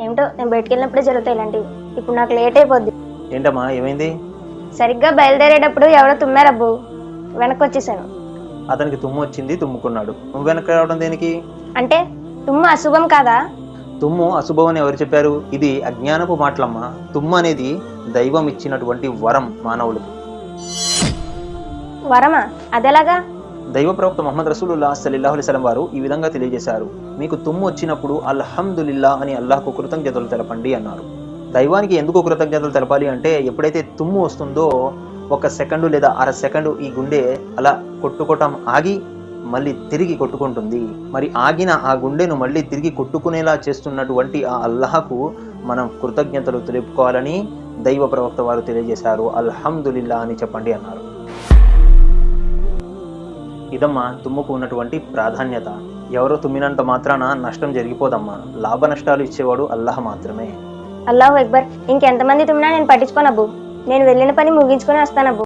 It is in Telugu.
ఏమిటో నేను బయటికి వెళ్ళినప్పుడే జరుగుతాయి ఇలాంటివి. ఇప్పుడు నాకు లేట్ అయిపోద్ది. ఏంటమ్మా ఏమైంది? సరిగ్గా బయలుదేరేటప్పుడు ఎవరో తుమ్మారబ్బు. వెనక్కి వచ్చేసాను అతనికి తుమ్ము వచ్చింది తుమ్ముకున్నాడు. నువ్వు వెనక్కి రావడం దేనికి? అంటే తుమ్ము అశుభం కాదా? తుమ్ము అశుభం అని ఎవరు చెప్పారు? ఇది అజ్ఞానపు మాటలమ్మా. తుమ్ము అనేది దైవం ఇచ్చినటువంటి వరం మానవులకు. వరమా? అదెలాగా? దైవ ప్రవక్త మహమ్మద్ రసూలుల్లా సల్లాహు అలైస్లం వారు ఈ విధంగా తెలియజేశారు. మీకు తుమ్ము వచ్చినప్పుడు అల్హమ్దులిల్లా అని అల్లాహకు కృతజ్ఞతలు తెలపండి అన్నారు. దైవానికి ఎందుకు కృతజ్ఞతలు తెలపాలి అంటే ఎప్పుడైతే తుమ్ము వస్తుందో ఒక సెకండు లేదా అర సెకండు ఈ గుండె అలా కొట్టుకోవటం ఆగి మళ్ళీ తిరిగి కొట్టుకుంటుంది. మరి ఆగిన ఆ గుండెను మళ్ళీ తిరిగి కొట్టుకునేలా చేస్తున్నటువంటి ఆ అల్లాహకు మనం కృతజ్ఞతలు తెలుపుకోవాలని దైవ ప్రవక్త వారు తెలియజేశారు. అల్హమ్దులిల్లా అని చెప్పండి అన్నారు. ఇదమ్మా తుమ్ముకు ఉన్నటువంటి ప్రాధాన్యత. ఎవరో తుమ్మినంత మాత్రాన నష్టం జరిగిపోదమ్మా. లాభ నష్టాలు ఇచ్చేవాడు అల్లాహ్ మాత్రమే. అల్లాహ్ అక్బర్ ఇంకెంతమంది తుమ్మినా నేను పట్టించుకోనబ్బు. నేను వెళ్ళిన పని ముగించుకొని వస్తానబ్బు.